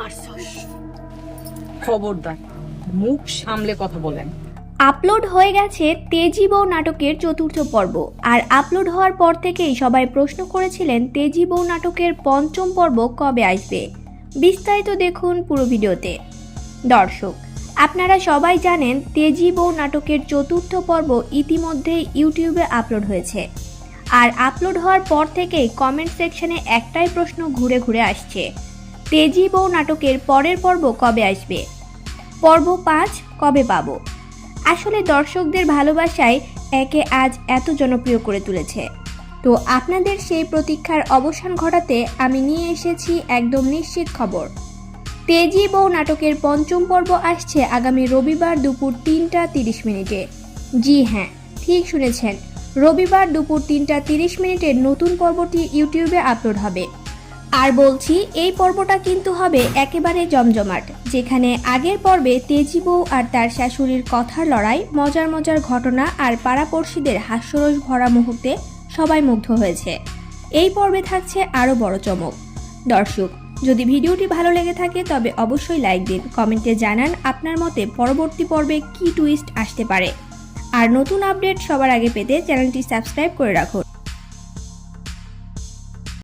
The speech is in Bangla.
মারছস। খবরদার মুখ সামলে কথা বলেন। আপলোড হয়ে গেছে তেজি বউ নাটকের চতুর্থ পর্ব আর আপলোড হওয়ার পর থেকেই সবাই প্রশ্ন করেছিলেন তেজি বউ নাটকের পঞ্চম পর্ব কবে আসবে। বিস্তারিত দেখুন পুরো ভিডিওতে। দর্শক আপনারা সবাই জানেন তেজি বউ নাটকের চতুর্থ পর্ব ইতিমধ্যেই ইউটিউবে আপলোড হয়েছে। আর আপলোড হওয়ার পর থেকেই কমেন্ট সেকশনে একটাই প্রশ্ন ঘুরে ঘুরে আসছে। তেজি বউ নাটকের পরের পর্ব কবে আসবে? পর্ব পাঁচ কবে পাব? আসলে দর্শকদের ভালোবাসায় একে আজ এত জনপ্রিয় করে তুলেছে। তো আপনাদের সেই প্রতীক্ষার অবসান ঘটাতে আমি নিয়ে এসেছি একদম নিশ্চিত খবর। তেজি বউ নাটকের পঞ্চম পর্ব আসছে আগামী রবিবার দুপুর তিনটা তিরিশ মিনিটে। জি হ্যাঁ ঠিক শুনেছেন। রবিবার দুপুর তিনটা তিরিশ মিনিটের নতুন পর্বটি ইউটিউবে আপলোড হবে। আর বলছি, এই পর্বটা কিন্তু হবে একেবারে জমজমাট, যেখানে আগের পর্বে তেজি বউ আর তার শাশুড়ির কথার লড়াই, মজার মজার ঘটনা আর পাড়াপড়শিদের হাস্যরস ভরা মুহূর্তে সবাই মুগ্ধ হয়েছে। এই পর্বে থাকছে আরও বড় চমক। দর্শক, যদি ভিডিওটি ভালো লেগে থাকে, তবে অবশ্যই লাইক দিন, কমেন্টে জানান আপনার মতে পরবর্তী পর্বে কি টুইস্ট আসতে পারে। আর নতুন আপডেট সবার আগে পেতে চ্যানেলটি সাবস্ক্রাইব করে রাখুন।